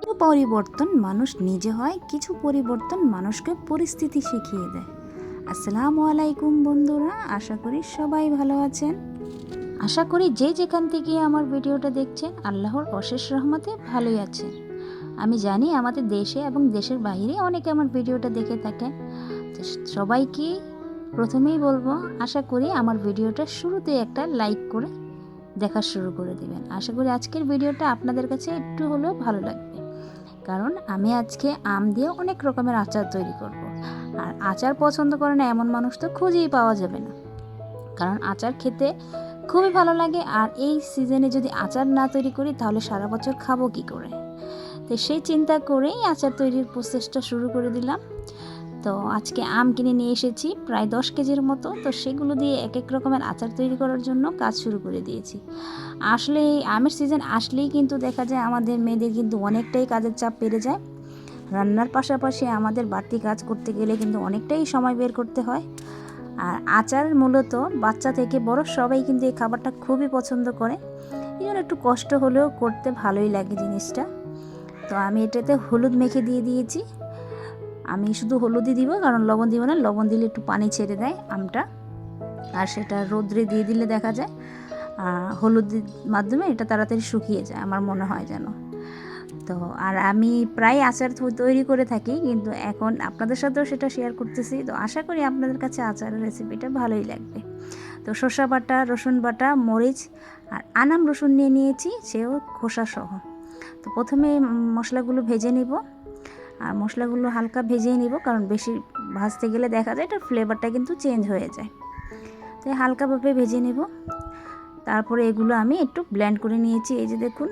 কিছু পরিবর্তন মানুষ নিজে হয়, কিছু পরিবর্তন মানুষকে পরিস্থিতি শিখিয়ে দেয়। আসসালামু আলাইকুম বন্ধুরা, আশা করি সবাই ভালো আছেন। আশা করি যে যেখান থেকে আমার ভিডিওটা দেখছেন, আল্লাহর অশেষ রহমতে ভালোই আছে আমি জানি আমাদের দেশে এবং দেশের বাইরে অনেকে আমার ভিডিওটা দেখে থাকেন। তো সবাইকে প্রথমেই বলব, আশা করি আমার ভিডিওটা শুরুতে একটা লাইক করে দেখা শুরু করে দেবেন। আশা করি আজকের ভিডিওটা আপনাদের কাছে একটু হলেও ভালো লাগবে কারণ আমি আজকে আম দিয়ে অনেক রকমের আচার তৈরি করব। আর আচার পছন্দ করে না এমন মানুষ তো খুঁজেই পাওয়া যাবে না। কারণ আচার খেতে খুবই ভালো লাগে আর এই সিজনে যদি আচার না তৈরি করি তাহলে সারা বছর খাব কি করে? তো সেই চিন্তা করেই আচার তৈরির প্রসেসটা শুরু করে দিলাম। তো আজকে আম কিনে নিয়ে এসেছি, প্রায় দশ কেজির মতো। তো সেগুলো দিয়ে এক এক রকমের আচার তৈরি করার জন্য কাজ শুরু করে দিয়েছি। আসলে এই আমের সিজন আসলেই কিন্তু দেখা যায় আমাদের মেয়েদের কিন্তু অনেকটাই কাজের চাপ বেড়ে যায়। রান্নার পাশাপাশি আমাদের বাড়তি কাজ করতে গেলে কিন্তু অনেকটাই সময় বের করতে হয়। আর আচার মূলত বাচ্চা থেকে বড় সবাই কিন্তু এই খাবারটা খুবই পছন্দ করে। এই জন্য একটু কষ্ট হলেও করতে ভালোই লাগে জিনিসটা। তো আমি এটাতে হলুদ মেখে দিয়ে দিয়েছি। আমি শুধু হলুদই দিব, কারণ লবণ দিব না। লবণ দিলে একটু পানি ছেড়ে দেয় আমটা। আর সেটা রোদ্রে দিয়ে দিলে দেখা যায় হলুদের মাধ্যমে এটা তাড়াতাড়ি শুকিয়ে যায়, আমার মনে হয় যেন। তো, আর আমি প্রায় আচার তৈরি করে থাকি, কিন্তু এখন আপনাদের সাথেও সেটা শেয়ার করতেছি। তো আশা করি আপনাদের কাছে আচারের রেসিপিটা ভালোই লাগবে। তো শসা বাটা, রসুন বাটা, মরিচ আর আনাম রসুন নিয়ে নিয়েছি, সেও খোসা সহ তো প্রথমে মশলাগুলো ভেজে নিব। আর মশলাগুলো হালকা ভেজেই নিব, কারণ বেশি ভাজতে গেলে দেখা যায় এটার ফ্লেভারটা কিন্তু চেঞ্জ হয়ে যায়। তাই হালকাভাবে ভেজে নেব। তারপরে এগুলো আমি একটু ব্ল্যান্ড করে নিয়েছি, এই যে দেখুন।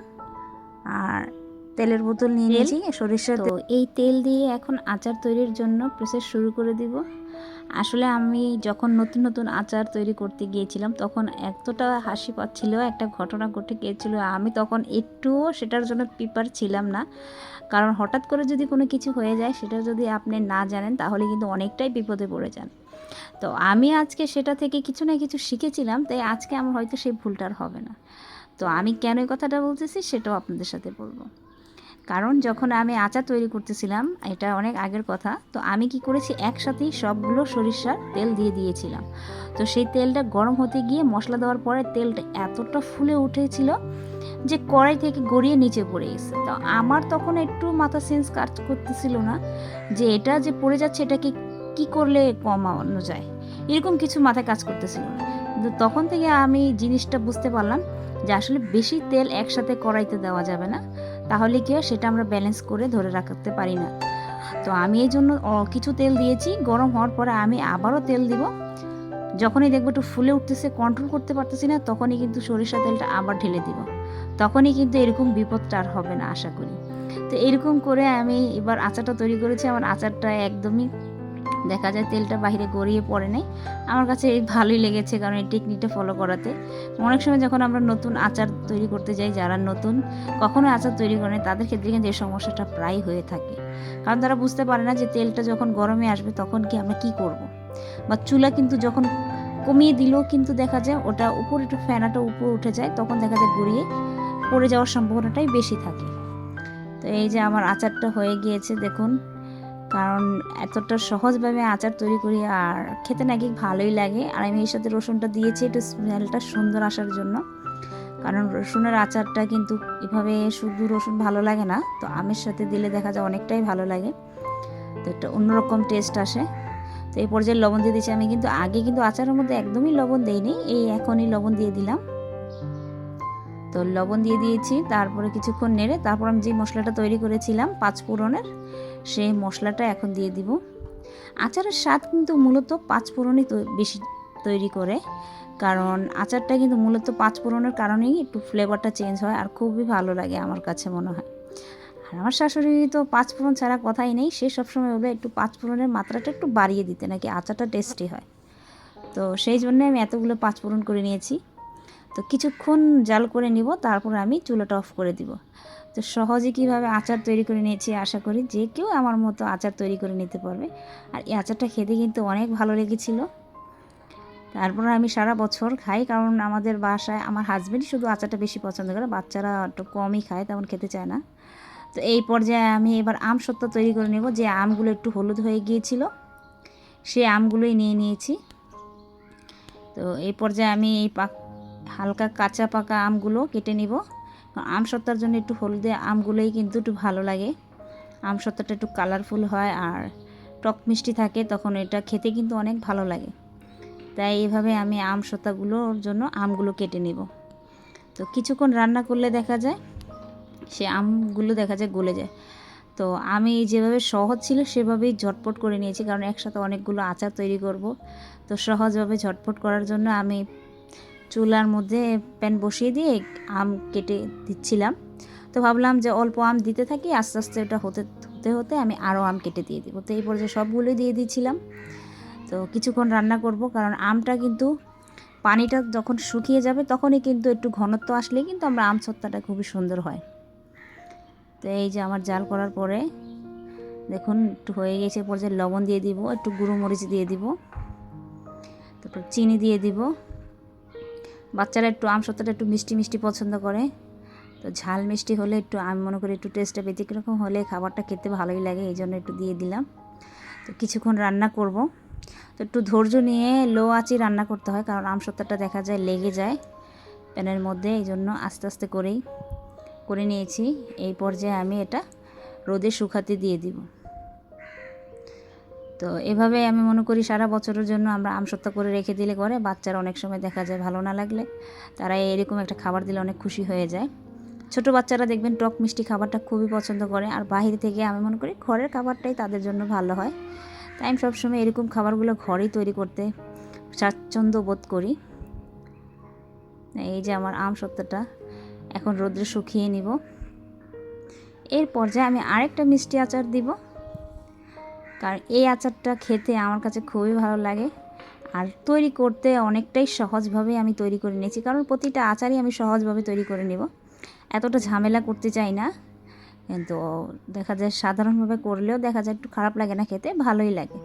আর তেলের বোতল নিয়ে নিয়েছি সরিষার তো এই তেল দিয়ে এখন আচার তৈরির জন্য প্রসেস শুরু করে দিব। আসলে আমি যখন নতুন নতুন আচার তৈরি করতে গিয়েছিলাম তখন এতটা হাসি পাচ্ছিল একটা ঘটনা ঘটে গিয়েছিল। আমি তখন একটুও সেটার জন্য প্রিপার ছিলাম না। কারণ হঠাৎ করে যদি কোনো কিছু হয়ে যায় সেটা যদি আপনি না জানেন তাহলে কিন্তু অনেকটাই বিপদে পড়ে যান। তো আমি আজকে সেটা থেকে কিছু না কিছু শিখেছিলাম তাই আজকে আমার হয়তো সেই ভুলটার হবে না। তো আমি কেন এই কথাটা বলতেছি সেটাও আপনাদের সাথে বলব। কারণ যখন আমি আচার তৈরি করতেছিলাম, এটা অনেক আগের কথা, তো আমি কি করেছি, একসাথেই সবগুলো সরিষার তেল দিয়ে দিয়েছিলাম। তো সেই তেলটা গরম হতে গিয়ে মশলা দেওয়ার পরে তেলটা এতটা ফুলে উঠেছিল যে কড়াই থেকে গড়িয়ে নিচে পড়ে গেছে। তো আমার তখন একটু মাথা সেন্স কাজ করতেছিল না যে এটা যে পড়ে যাচ্ছে এটাকে কি করলে কমানো যায়? এরকম কিছু মাথায় কাজ করতেছিল না। কিন্তু তখন থেকে আমি জিনিসটা বুঝতে পারলাম যে আসলে বেশি তেল একসাথে কড়াইতে দেওয়া যাবে না। তাহলে কি হয় সেটা আমরা ব্যালেন্স করে ধরে রাখতে পারি না? তো আমি এই জন্য কিছু তেল দিয়েছি, গরম হওয়ার পরে আমি আবারও তেল দিব। যখনই দেখব একটু ফুলে উঠতেছে কন্ট্রোল করতে পারতেছি না, তখনই কিন্তু সরিষা তেলটা আবার ঢেলে দিব। তখনই কিন্তু এরকম বিপদটা আর হবে না, আশা করি। তো এরকম করে আমি এবার আচারটা তৈরি করেছি। আমার আচারটা একদমই দেখা যায় তেলটা বাইরে গড়িয়ে পড়ে নেই। আমার কাছে এই ভালোই লেগেছে কারণ এই টেকনিকটা ফলো করাতে। অনেক সময় যখন আমরা নতুন আচার তৈরি করতে যাই, যারা নতুন কখনো আচার তৈরি করে তাদের ক্ষেত্রে কিন্তু এই সমস্যাটা প্রায় হয়ে থাকে। কারণ তারা বুঝতে পারে না যে তেলটা যখন গরমে আসবে তখন কি আমরা কি করব। বা চুলা কিন্তু যখন কমিয়ে দিলেও কিন্তু দেখা যায় ওটা উপর একটু ফ্যানাটা উপর উঠে যায়, তখন দেখা যায় গড়িয়ে পড়ে যাওয়ার সম্ভাবনাটাই বেশি থাকে। তো এই যে আমার আচারটা হয়ে গিয়েছে, দেখুন। কারণ এতটা সহজভাবে আচার তৈরি করি আর খেতে নাকি ভালোই লাগে। আর আমি এর সাথে রসুনটা দিয়েছি, একটু স্মেলটা সুন্দর আসার জন্য। কারণ রসুনের আচারটা কিন্তু এভাবে শুধু রসুন ভালো লাগে না, তো আমের সাথে দিলে দেখা যায় অনেকটাই ভালো লাগে। তো একটা অন্যরকম টেস্ট আসে। তো এই পর্যায়ে লবণ দিয়ে দিয়েছি। আমি কিন্তু আগে কিন্তু আচারের মধ্যে একদমই লবণ দেইনি, এই এখনই লবণ দিয়ে দিলাম। তো লবণ দিয়ে দিয়েছি, তারপরে কিছুক্ষণ নেড়ে তারপর আমি যে মশলাটা তৈরি করেছিলাম পাঁচ ফোড়নের, সেই মশলাটা এখন দিয়ে দিব। আচারের স্বাদ কিন্তু মূলত পাঁচ ফোড়নই বেশি তৈরি করে, কারণ আচারটা কিন্তু মূলত পাঁচ ফোড়নের কারণেই একটু ফ্লেভারটা চেঞ্জ হয় আর খুবই ভালো লাগে আমার কাছে মনে হয়। আর আমার শাশুড়ি তো পাঁচ ফোড়ন ছাড়া কথাই নেই, সে সবসময় বলে একটু পাঁচ ফোড়নের মাত্রাটা একটু বাড়িয়ে দিতে, নাকি আচারটা টেস্টি হয়। তো সেই জন্য আমি এতগুলো পাঁচ ফোড়ন করে নিয়েছি। তো কিছুক্ষণ জাল করে নিব, তারপর আমি চুলাটা অফ করে দিব। তো সহজে কীভাবে আচার তৈরি করে নিয়েছি আশা করি যে কেউ আমার মতো আচার তৈরি করে নিতে পারবে। আর এই আচারটা খেতে কিন্তু অনেক ভালো লেগেছিল। তারপর আমি সারা বছর খাই, কারণ আমাদের বাসায় আমার হাজব্যান্ডই শুধু আচারটা বেশি পছন্দ করে, বাচ্চারা একটু কমই খায়, তেমন খেতে চায় না। তো এই পর্যায়ে আমি এবার আম সত্তা তৈরি করে নেব, যে আমগুলো একটু হলুদ হয়ে গিয়েছিল, সেই আমগুলোই নিয়ে নিয়েছি। তো এই পর্যায়ে আমি এই পাক হালকা কাঁচা পাকা আমগুলো কেটে নিব। আম সত্তার জন্য একটু হলুদে আমগুলোই কিন্তু একটু ভালো লাগে। আম সত্তাটা একটু কালারফুল হয় আর টক মিষ্টি থাকে তখন এটা খেতে কিন্তু অনেক ভালো লাগে। তাই এইভাবে আমি আম সত্তাগুলোর জন্য আমগুলো কেটে নিব। তো কিছুক্ষণ রান্না করলে দেখা যায়, সে আমগুলো দেখা যায় গলে যায়। তো আমি যেভাবে সহজ ছিল সেভাবেই ঝটপট করে নিয়েছি কারণ একসাথে অনেকগুলো আচার তৈরি করব। তো সহজভাবে ঝটপট করার জন্য আমি চুলার মধ্যে প্যান বসিয়ে দিয়ে আম কেটে দিচ্ছিলাম। তো ভাবলাম যে অল্প আম দিতে থাকি, আস্তে আস্তে ওটা হতে হতে হতে আমি আরও আম কেটে দিয়ে দিব। তো এই পর্যায়ে সবগুলোই দিয়ে দিয়েছিলাম তো কিছুক্ষণ রান্না করব, কারণ আমটা কিন্তু পানিটা যখন শুকিয়ে যাবে তখনই কিন্তু একটু ঘনত্ব আসলেই কিন্তু আমরা আম ছত্তাটা খুবই সুন্দর হয়। তো এই যে আমার জাল করার পরে দেখুন একটু হয়ে গেছে পর্যায়ে লবণ দিয়ে দিব, একটু গুঁড়ো মরিচ দিয়ে দিব, তারপর চিনি দিয়ে দিব। বাচ্চারা একটু আম সত্তাটা একটু মিষ্টি মিষ্টি পছন্দ করে। তো ঝাল মিষ্টি হলে একটু আমি, মনে করি একটু টেস্টটা ব্যতিক্রম হলে খাবারটা খেতে ভালোই লাগে, এই জন্য একটু দিয়ে দিলাম। তো কিছুক্ষণ রান্না করব। তো একটু ধৈর্য নিয়ে লো আঁচই রান্না করতে হয়, কারণ আম সত্তাটা দেখা যায় লেগে যায় প্যানের মধ্যে, এই জন্য আস্তে আস্তে করেই, করে নিয়েছি। এই পর্যায়ে আমি এটা রোদে শুকাতে দিয়ে দিব। তো এভাবে আমি মনে করি সারা বছরের জন্য আমরা আমসত্তা করে রেখে দিলে করে বাচ্চারা অনেক সময় দেখা যায় ভালো না লাগলে তারা এরকম একটা খাবার দিলে অনেক খুশি হয়ে যায়। ছোট বাচ্চারা দেখবেন টক মিষ্টি খাবারটা খুবই পছন্দ করে আর বাহির থেকে আমি মনে করি ঘরের খাবারটাই তাদের জন্য ভালো হয়। তাই আমি সবসময় এরকম খাবারগুলো ঘরেই তৈরি করতে স্বাচ্ছন্দ্য বোধ করি। এই যে আমার আম সত্তাটা এখন রোদ্রে শুকিয়ে নিব। এর পর্যায়ে আমি আরেকটা মিষ্টি আচার দিব। কারণ এই আচারটা খেতে আমার কাছে খুবই ভালো লাগে। আর তৈরি করতে অনেকটাই সহজভাবে আমি তৈরি করে নিয়েছি। কারণ প্রতিটা আচারই আমি সহজভাবে তৈরি করে নেব। এতটা ঝামেলা করতে চাই না। কিন্তু দেখা যায় সাধারণভাবে করলেও দেখা যায় একটু খারাপ লাগে না খেতে, ভালোই লাগে।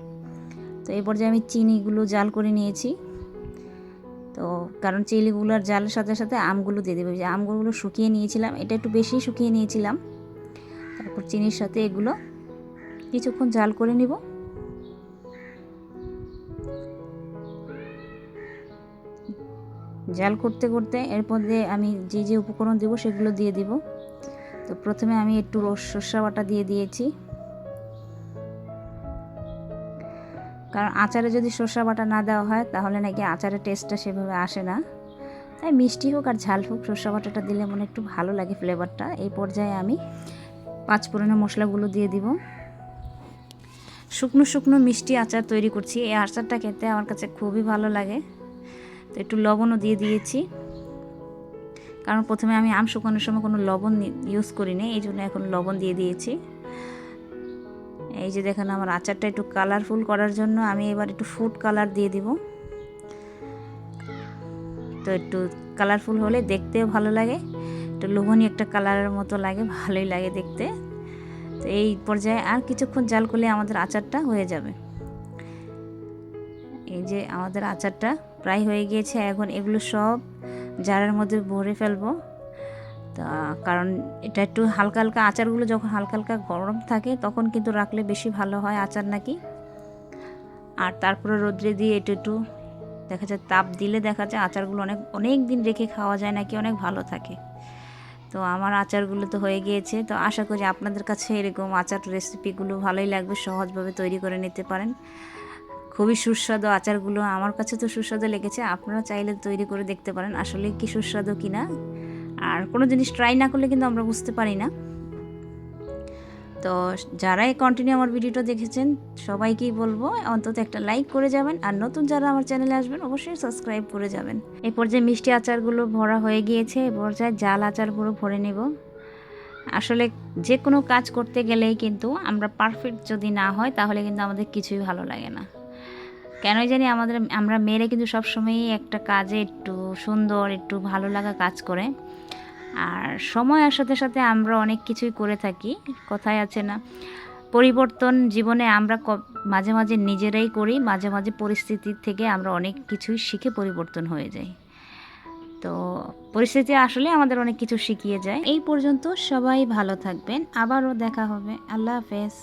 তো এই পর্যায়ে আমি চিনিগুলো জাল করে নিয়েছি। তো কারণ চিলিগুলোর জালের সাথে সাথে আমগুলো দিয়ে দেবে। যে আমগুলো শুকিয়ে নিয়েছিলাম, এটা একটু বেশি শুকিয়ে নিয়েছিলাম। তারপর চিনির সাথে এগুলো কিছুক্ষণ জাল করে নিব। জাল করতে করতে এরপর দিয়ে আমি যে যে উপকরণ দেবো সেগুলো দিয়ে দিব। তো প্রথমে আমি একটু সর্ষা বাটা দিয়ে দিয়েছি। কারণ আচারে যদি সর্ষা বাটা না দেওয়া হয়, তাহলে নাকি আচারের টেস্টটা সেভাবে আসে না। তাই মিষ্টি হোক আর ঝাল হোক, সর্ষা বাটাটা দিলে মনে একটু ভালো লাগে ফ্লেভারটা এই পর্যায়ে আমি পাঁচ পুরনো মশলাগুলো দিয়ে দিব। শুকনো শুকনো মিষ্টি আচার তৈরি করছি। এই আচারটা খেতে আমার কাছে খুবই ভালো লাগে। তো একটু লবণও দিয়ে দিয়েছি। কারণ প্রথমে আমি আম শুকানোর সময় কোনো লবণ ইউজ করিনি, এই জন্য এখন লবণ দিয়ে দিয়েছি। এই যে দেখেন আমার আচারটা একটু কালারফুল করার জন্য আমি এবার একটু ফুড কালার দিয়ে দিব। তো একটু কালারফুল হলে দেখতেও ভালো লাগে। একটু লোভনীয় একটা কালারের মতো লাগে, ভালোই লাগে দেখতে। তো এই পর্যায়ে আর কিছুক্ষণ জাল করলে আমাদের আচারটা হয়ে যাবে। এই যে আমাদের আচারটা প্রায় হয়ে গিয়েছে, এখন এগুলো সব জারের মধ্যে ভরে ফেলব। তা কারণ এটা একটু হালকা হালকা আচারগুলো যখন হালকা হালকা গরম থাকে, তখন কিন্তু রাখলে বেশি ভালো হয় আচার নাকি। আর তারপরে রোদ্রে দিয়ে একটু একটু দেখা যায় তাপ দিলে দেখা যায় আচারগুলো অনেক অনেক দিন রেখে খাওয়া যায় নাকি, অনেক ভালো থাকে। তো আমার আচারগুলো তো হয়ে গিয়েছে। তো আশা করি আপনাদের কাছে এরকম আচার রেসিপিগুলো ভালোই লাগবে, সহজভাবে তৈরি করে নিতে পারেন। খুবই সুস্বাদু আচারগুলো আমার কাছে তো সুস্বাদু লেগেছে আপনারা চাইলে তৈরি করে দেখতে পারেন আসলে কি সুস্বাদু কি না আর কোনো জিনিস ট্রাই না করলে কিন্তু আমরা বুঝতে পারি না। তো যারাই কন্টিনিউ আমার ভিডিওটা দেখেছেন, সবাইকেই বলব, অন্তত একটা লাইক করে যাবেন, আর নতুন যারা আমার চ্যানেলে আসবেন, অবশ্যই সাবস্ক্রাইব করে যাবেন। এই পর্যায়ে মিষ্টি আচারগুলো ভরা হয়ে গিয়েছে এই পর্যায়ে জাল আচারগুলো ভরে নেব। আসলে যে কোনো কাজ করতে গেলেই কিন্তু আমরা পারফেক্ট যদি না হয়, তাহলে কিন্তু আমাদের কিছুই ভালো লাগে না। কেন জানি আমাদের, আমরা মেয়েরা কিন্তু সবসময়ই একটা কাজে একটু সুন্দর, একটু ভালো লাগা কাজ করে। আর সময়ের সাথে সাথে আমরা অনেক কিছুই করে থাকি কথায় আছে না। পরিবর্তন জীবনে আমরা মাঝে মাঝে নিজেরাই করি, মাঝে মাঝে পরিস্থিতির থেকে আমরা অনেক কিছুই শিখে পরিবর্তন হয়ে যাই। তো পরিস্থিতি আসলে আমাদের অনেক কিছু শিখিয়ে যায়। এই পর্যন্ত সবাই ভালো থাকবেন, আবারও দেখা হবে। আল্লাহ হাফেজ।